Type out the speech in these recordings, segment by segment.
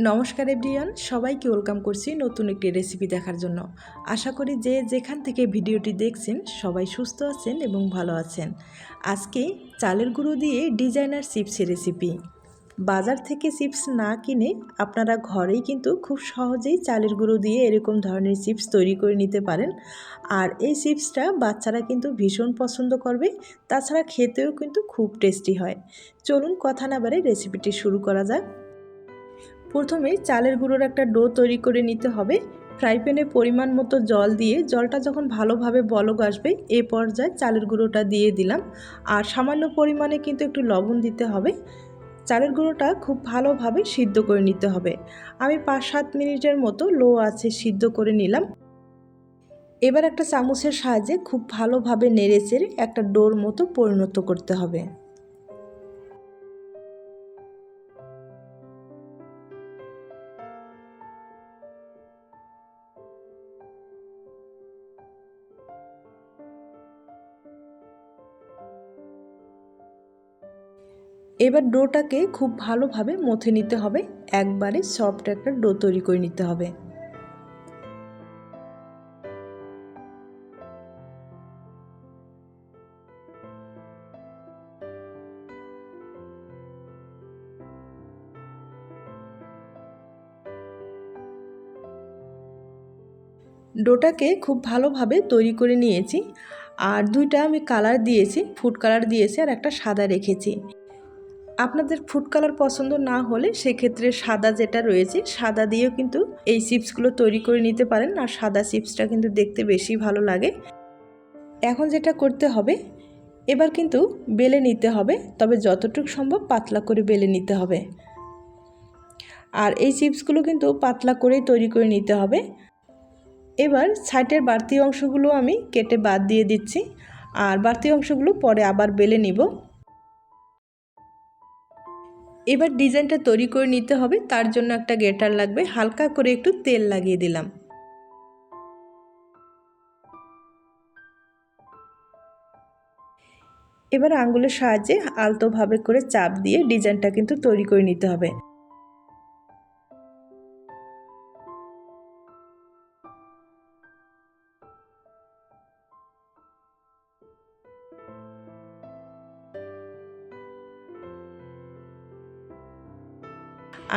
নমস্কার এভরিয়ান সবাইকে ওয়েলকাম করছি নতুন একটি রেসিপি দেখার জন্য। আশা করি যে যেখান থেকে ভিডিওটি দেখছেন, সবাই সুস্থ আছেন এবং ভালো আছেন। আজকে চালের গুঁড়ো দিয়ে ডিজাইনার চিপসের রেসিপি। বাজার থেকে চিপস না কিনে আপনারা ঘরেই কিন্তু খুব সহজেই চালের গুঁড়ো দিয়ে এরকম ধরনের চিপস তৈরি করে নিতে পারেন। আর এই চিপসটা বাচ্চারা কিন্তু ভীষণ পছন্দ করবে, তাছাড়া খেতেও কিন্তু খুব টেস্টি হয়। চলুন কথা না বারে রেসিপিটি শুরু করা যাক। প্রথমে চালের গুঁড়োর একটা ডো তৈরি করে নিতে হবে। ফ্রাই প্যানে পরিমাণ মতো জল দিয়ে জলটা যখন ভালোভাবে বলক আসবে, এ পর্যায়ে চালের গুঁড়োটা দিয়ে দিলাম। আর সামান্য পরিমাণে কিন্তু একটু লবণ দিতে হবে। চালের গুঁড়োটা খুব ভালোভাবে সিদ্ধ করে নিতে হবে। আমি পাঁচ সাত মিনিটের মতো লো আছে সিদ্ধ করে নিলাম। এবার একটা চামচের সাহায্যে খুব ভালোভাবে নেড়ে চেড়ে একটা ডোর মতো পরিণত করতে হবে। এবার ডোটাকে খুব ভালোভাবে মথে নিতে হবে। একবারে সফট একটা ডো তৈরি করে নিতে হবে। ডোটাকে খুব ভালোভাবে তৈরি করে নিয়েছি। আর দুইটা আমি কালার দিয়েছি ফুড কালার দিয়েছি আর একটা সাদা রেখেছি। আপনাদের ফুড কালার পছন্দ না হলে সেক্ষেত্রে সাদা যেটা রয়েছে, সাদা দিয়েও কিন্তু এই চিপসগুলো তৈরি করে নিতে পারেন। আর সাদা চিপসটা কিন্তু দেখতে বেশি ভালো লাগে। এখন যেটা করতে হবে, এবার কিন্তু বেলে নিতে হবে। তবে যতটুকু সম্ভব পাতলা করে বেলে নিতে হবে। আর এই চিপসগুলো কিন্তু পাতলা করেই তৈরি করে নিতে হবে। এবার সাইটের বাড়তি অংশগুলো আমি কেটে বাদ দিয়ে দিচ্ছি। আর বাড়তি অংশগুলো পরে আবার বেলে নিব। এবার ডিজাইনটা তৈরি করে নিতে হবে, তার জন্য একটা গেটার লাগবে, হালকা করে একটু তেল লাগিয়ে দিলাম। এবার আঙ্গুলের সাহায্যে আলতোভাবে করে চাপ দিয়ে ডিজাইনটা কিন্তু তৈরি করে নিতে হবে।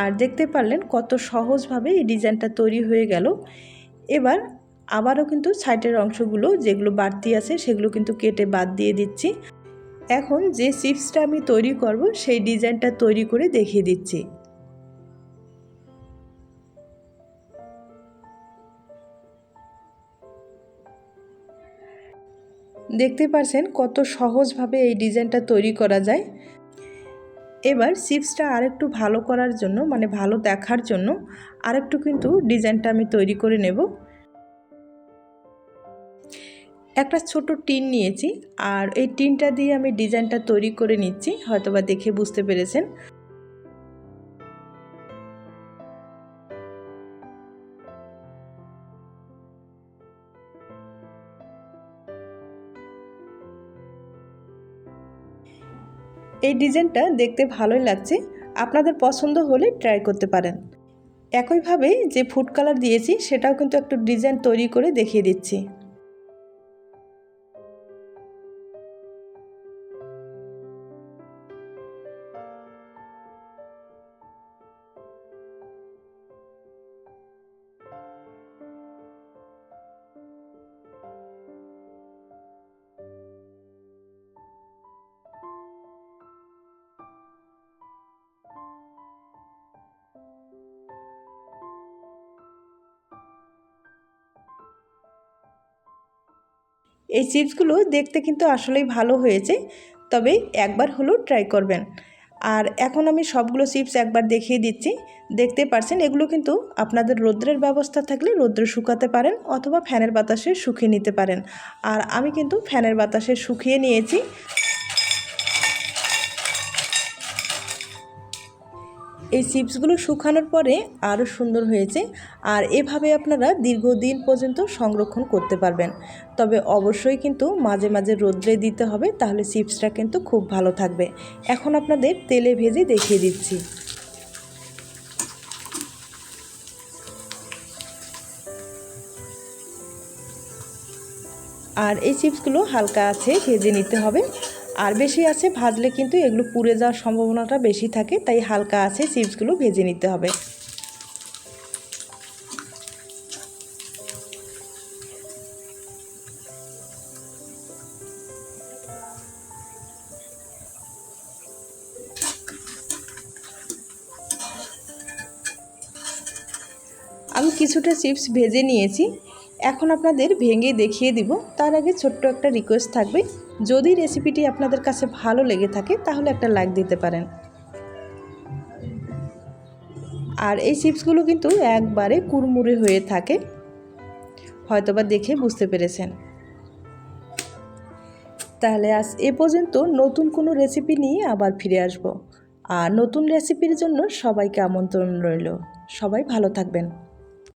আর দেখতে পারলেন কত সহজভাবে এই ডিজাইনটা তৈরি হয়ে গেল। এবার আবারও কিন্তু সাইডের অংশগুলো যেগুলো বাড়তি আছে সেগুলো কিন্তু কেটে বাদ দিয়ে দিচ্ছি। এখন যে চিপসটা আমি তৈরি করব সেই ডিজাইনটা তৈরি করে দেখিয়ে দিচ্ছি। দেখতে পাচ্ছেন কত সহজভাবে এই ডিজাইনটা তৈরি করা যায়। এবার চিপসটা আরেকটু ভালো করার জন্য মানে ভালো দেখার জন্য আরেকটু কিন্তু ডিজাইনটা আমি তৈরি করে নেব। একটা ছোট টিন নিয়েছি, আর এই টিনটা দিয়ে আমি ডিজাইনটা তৈরি করে নিচ্ছি, হয়তোবা দেখে বুঝতে পেরেছেন। এই ডিজাইনটা দেখতে ভালোই লাগছে। আপনাদের পছন্দ হলে ট্রাই করতে পারেন। একইভাবে যে ফুড কালার দিয়েছি, সেটাও কিন্তু একটু ডিজাইন তৈরি করে দেখিয়ে দিচ্ছি। এই চিপসগুলো দেখতে কিন্তু আসলেই ভালো হয়েছে, তবে একবার হলেও ট্রাই করবেন। আর এখন আমি সবগুলো চিপস একবার দেখিয়ে দিচ্ছি। দেখতে পারছেন, এগুলো কিন্তু আপনাদের রৌদ্রের ব্যবস্থা থাকলে রৌদ্রে শুকাতে পারেন অথবা ফ্যানের বাতাসে শুকিয়ে নিতে পারেন। আর আমি কিন্তু ফ্যানের বাতাসে শুকিয়ে নিয়েছি। এই চিপসগুলো শুকানোর পরে আরও সুন্দর হয়েছে আর এভাবে আপনারা দীর্ঘদিন পর্যন্ত সংরক্ষণ করতে পারবেন। তবে অবশ্যই কিন্তু মাঝে মাঝে রোদ্রে দিতে হবে, তাহলে চিপসটা কিন্তু খুব ভালো থাকবে। এখন আপনাদের তেলে ভেজে দেখিয়ে দিচ্ছি। আর এই চিপসগুলো হালকা আছে, ভেজে নিতে হবে। আর বেশি আছে, ভাজলে কিন্তু এগুলো পুড়ে যাওয়ার সম্ভাবনাটা বেশি থাকে, তাই হালকা আছে, চিপসগুলো ভেজে নিতে হবে। আমি কিছুটা চিপস ভেজে নিয়েছি, এখন আপনাদের ভেঙে দেখিয়ে দিব, তার আগে ছোট্ট একটা রিকোয়েস্ট থাকবে। যদি রেসিপিটি আপনাদের কাছে ভালো লেগে থাকে, তাহলে একটা লাইক দিতে পারেন। আর এই চিপসগুলো কিন্তু একবারে কুড়মুড়ে হয়ে থাকে। হয়তোবা দেখে বুঝতে পেরেছেন। তাহলে আজ এ পর্যন্ত নতুন কোনো রেসিপি নিয়ে আবার ফিরে আসব। আর নতুন রেসিপির জন্য সবাইকে আমন্ত্রণ রইল। সবাই ভালো থাকবেন।